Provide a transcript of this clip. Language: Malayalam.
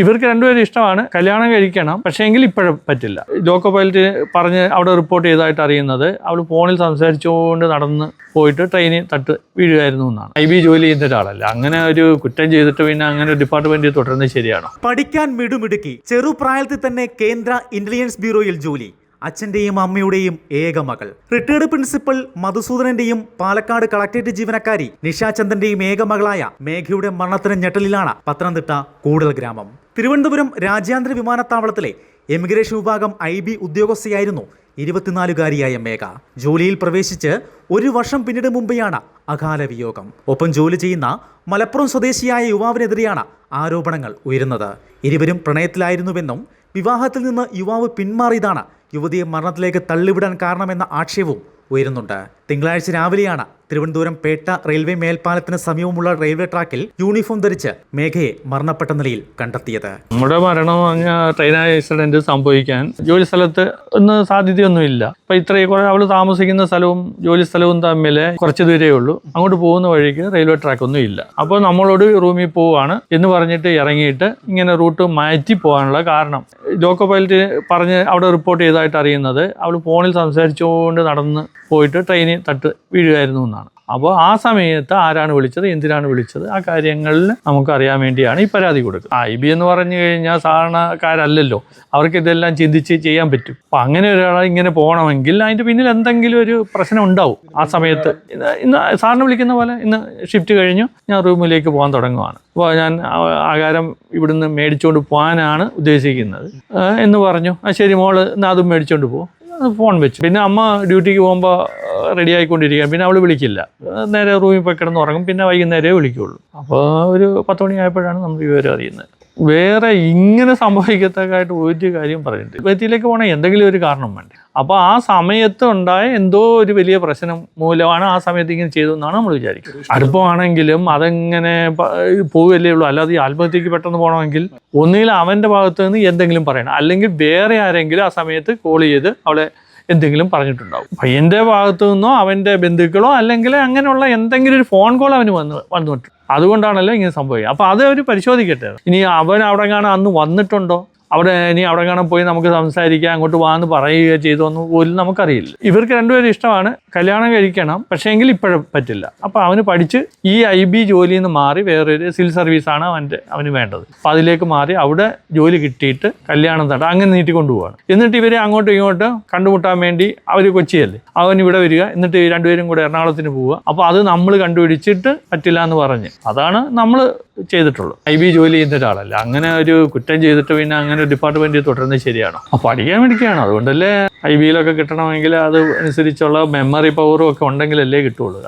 ഇവർക്ക് രണ്ടുപേരും ഇഷ്ടമാണ്. കല്യാണം കഴിക്കണം. പക്ഷേ എങ്കിൽ ഇപ്പോഴും പറ്റില്ല. ജോക്കോ പൈലറ്റ് പറഞ്ഞ് അവിടെ റിപ്പോർട്ട് ചെയ്തതായിട്ട് അറിയുന്നത് അവൾ ഫോണിൽ സംസാരിച്ചുകൊണ്ട് നടന്ന് പോയിട്ട് ട്രെയിനിൽ തട്ട് വീഴുമായിരുന്നു എന്നാണ്. ഐ ബി ജോലി ചെയ്യുന്ന ഒരാളല്ല അങ്ങനെ ഒരു കുറ്റം ചെയ്തിട്ട് പിന്നെ അങ്ങനെ ഒരു ഡിപ്പാർട്ട്മെന്റിൽ തുടർന്ന് ശരിയാണോ? പഠിക്കാൻ മിടുമിടുക്കി. ചെറുപ്രായത്തിൽ തന്നെ കേന്ദ്ര ഇന്റലിജൻസ് ബ്യൂറോയിൽ ജോലി. അച്ഛന്റെയും അമ്മയുടെയും ഏക മകൾ. റിട്ടയർഡ് പ്രിൻസിപ്പൽ മധുസൂദനന്റെയും പാലക്കാട് കളക്ടറേറ്റ് ജീവനക്കാരി നിഷാചന്ദ്രന്റെയും ഏക മകളായ മേഘയുടെ മരണത്തിന് ഞെട്ടലിലാണ് പത്തനംതിട്ട കൂടൽ ഗ്രാമം. തിരുവനന്തപുരം രാജ്യാന്തര വിമാനത്താവളത്തിലെ എമിഗ്രേഷൻ വിഭാഗം ഐ ബി ഉദ്യോഗസ്ഥയായിരുന്നു ഇരുപത്തിനാലുകാരിയായ മേഘ. ജോലിയിൽ പ്രവേശിച്ച് ഒരു വർഷം പിന്നീട് മുമ്പെയാണ് അകാല വിയോഗം. ഒപ്പം ജോലി ചെയ്യുന്ന മലപ്പുറം സ്വദേശിയായ യുവാവിനെതിരെയാണ് ആരോപണങ്ങൾ ഉയരുന്നത്. ഇരുവരും പ്രണയത്തിലായിരുന്നുവെന്നും വിവാഹത്തിൽ നിന്ന് യുവാവ് പിന്മാറിയതാണ്. യുവതിയെ മരണത്തിലേക്ക് തള്ളിവിടാൻ കാരണമെന്ന ആക്ഷേപവും ഉയരുന്നുണ്ട്. തിങ്കളാഴ്ച രാവിലെയാണ് തിരുവനന്തപുരം പേട്ട റെയിൽവേ മേൽപ്പാലത്തിന് സമീപമുള്ള റെയിൽവേ ട്രാക്കിൽ യൂണിഫോം ധരിച്ച് മേഘയെ മരണപ്പെട്ട നിലയിൽ കണ്ടെത്തിയത്. നമ്മുടെ മരണം ട്രെയിൻ ആക്സിഡന്റ് സംഭവിക്കാൻ ജോലി സ്ഥലത്ത് ഒന്നും സാധ്യതയൊന്നുമില്ല. അപ്പൊ ഇത്രയും കുറെ താമസിക്കുന്ന സ്ഥലവും ജോലി സ്ഥലവും തമ്മിൽ കുറച്ച് ദൂരേ ഉള്ളൂ. അങ്ങോട്ട് പോകുന്ന വഴിക്ക് റെയിൽവേ ട്രാക്ക് ഒന്നും ഇല്ല അപ്പോൾ നമ്മളോട് റൂമിൽ പോവാണ് എന്ന് പറഞ്ഞിട്ട് ഇറങ്ങിയിട്ട് ഇങ്ങനെ റൂട്ട് മാറ്റി പോകാനുള്ള കാരണം. ലോക്കോ പൈലറ്റ് പറഞ്ഞ് അവിടെ റിപ്പോർട്ട് ചെയ്തതായിട്ട് അറിയുന്നത് അവൾ ഫോണിൽ സംസാരിച്ചുകൊണ്ട് നടന്ന് പോയിട്ട് ട്രെയിനിൽ തട്ട് വീഴുമായിരുന്നു എന്നാണ്. അപ്പോൾ ആ സമയത്ത് ആരാണ് വിളിച്ചത്? എന്തിനാണ് വിളിച്ചത്? ആ കാര്യങ്ങളിൽ നമുക്കറിയാൻ വേണ്ടിയാണ് ഈ പരാതി കൊടുക്കുന്നത് ഐ ബി എന്ന് പറഞ്ഞു കഴിഞ്ഞാൽ സാധാരണക്കാരല്ലല്ലോ. അവർക്ക് ഇതെല്ലാം ചിന്തിച്ച് ചെയ്യാൻ പറ്റും. അപ്പം അങ്ങനെ ഒരാളെ ഇങ്ങനെ പോകണമെങ്കിൽ അതിന്റെ പിന്നിൽ എന്തെങ്കിലും ഒരു പ്രശ്നം ഉണ്ടാവും. ആ സമയത്ത് ഇന്ന് ഇന്ന് സാറിന് വിളിക്കുന്ന പോലെ ഇന്ന് ഷിഫ്റ്റ് കഴിഞ്ഞു. ഞാൻ റൂമിലേക്ക് പോകാൻ തുടങ്ങുവാണ്. അപ്പോൾ ഞാൻ ആകാരം ഇവിടുന്ന് മേടിച്ചുകൊണ്ട് പോകാനാണ് ഉദ്ദേശിക്കുന്നത്. എന്ന് പറഞ്ഞു. ആ ശരി മോൾ എന്നാൽ അതും മേടിച്ചുകൊണ്ട് പോകും ഫോൺ വെച്ചു. പിന്നെ അമ്മ ഡ്യൂട്ടിക്ക് പോകുമ്പോൾ റെഡി ആയിക്കൊണ്ടിരിക്കുക പിന്നെ അവൾ വിളിക്കില്ല. നേരെ റൂമിൽ പോയി കിടന്ന് ഉറങ്ങും പിന്നെ വൈകുന്നേരമേ വിളിക്കുള്ളൂ. അപ്പോൾ ഒരു പത്ത് മണിയായപ്പോഴാണ് നമ്മൾ വിവരം അറിയുന്നത്. വേറെ ഇങ്ങനെ സംഭവിക്കത്തക്കായിട്ട് ഒരു കാര്യം പറഞ്ഞിട്ട് വ്യക്തിയിലേക്ക് പോകണേ എന്തെങ്കിലും ഒരു കാരണം വേണ്ടേ? അപ്പോൾ ആ സമയത്ത് ഉണ്ടായ എന്തോ ഒരു വലിയ പ്രശ്നം മൂലമാണ് ആ സമയത്ത് ഇങ്ങനെ ചെയ്തതെന്നാണ് നമ്മൾ വിചാരിക്കുന്നത്. അടുപ്പമാണെങ്കിലും അതെങ്ങനെ പോവുകയല്ലേ ഉള്ളൂ. അല്ലാതെ ഈ ആത്മഹത്യക്ക് പെട്ടെന്ന് പോകണമെങ്കിൽ ഒന്നുകിൽ അവന്റെ ഭാഗത്ത് നിന്ന് എന്തെങ്കിലും പറയണം. അല്ലെങ്കിൽ വേറെ ആരെങ്കിലും ആ സമയത്ത് കോൾ ചെയ്ത് അവളെ എന്തെങ്കിലും പറഞ്ഞിട്ടുണ്ടാവും. പയ്യന്റെ ഭാഗത്തു നിന്നോ അവന്റെ ബന്ധുക്കളോ അല്ലെങ്കിൽ അങ്ങനെയുള്ള എന്തെങ്കിലും ഒരു ഫോൺ കോൾ അവന് വന്ന് വന്നിട്ടുണ്ട് അതുകൊണ്ടാണല്ലോ ഇങ്ങനെ സംഭവിക്കുക. അപ്പോൾ അത് അവർ പരിശോധിക്കട്ടെ. ഇനി അവൻ അവിടെ കാണാൻ അന്ന് വന്നിട്ടുണ്ടോ? അവിടെ ഇനി അവിടെ കാണാൻ പോയി നമുക്ക് സംസാരിക്കാം അങ്ങോട്ട് വാന്ന് പറയുക ചെയ്തോന്ന് പോലും നമുക്കറിയില്ല. ഇവർക്ക് രണ്ടുപേരും ഇഷ്ടമാണ് കല്യാണം കഴിക്കണം പക്ഷേ എങ്കിൽ ഇപ്പോഴും പറ്റില്ല. അപ്പോൾ അവന് പഠിച്ച് ഈ ഐ ബി ജോലിയിൽ നിന്ന് മാറി വേറൊരു സിവിൽ സർവീസാണ് അവന്റെ അവന് വേണ്ടത്. അപ്പം അതിലേക്ക് മാറി അവിടെ ജോലി കിട്ടിയിട്ട് കല്യാണം തട അങ്ങനെ നീട്ടിക്കൊണ്ടു പോവാണ് എന്നിട്ട് ഇവരെ അങ്ങോട്ടും ഇങ്ങോട്ടും കണ്ടുമുട്ടാൻ വേണ്ടി അവർ കൊച്ചിയല്ലേ? അവൻ ഇവിടെ വരിക എന്നിട്ട് രണ്ടുപേരും കൂടെ എറണാകുളത്തിന് പോവുക. അപ്പോൾ അത് നമ്മൾ കണ്ടുപിടിച്ചിട്ട് പറ്റില്ല എന്ന് പറഞ്ഞ്. അതാണ് നമ്മൾ ചെയ്തിട്ടുള്ളൂ. ഐ ബി ജോലി ചെയ്യുന്ന ഒരാളല്ല. അങ്ങനെ ഒരു കുറ്റം ചെയ്തിട്ട് പിന്നെ അങ്ങനെ ഒരു ഡിപ്പാർട്ട്മെന്റിൽ തുടരുന്നത് ശരിയാണോ? അപ്പോൾ പഠിക്കാൻ വേണ്ടിയാണ് അതുകൊണ്ടല്ലേ ഐ ബിയിലൊക്കെ കിട്ടണമെങ്കിൽ അത് അനുസരിച്ചുള്ള മെമ്മറി പവറും ഒക്കെ ഉണ്ടെങ്കിലല്ലേ കിട്ടുള്ളൂ.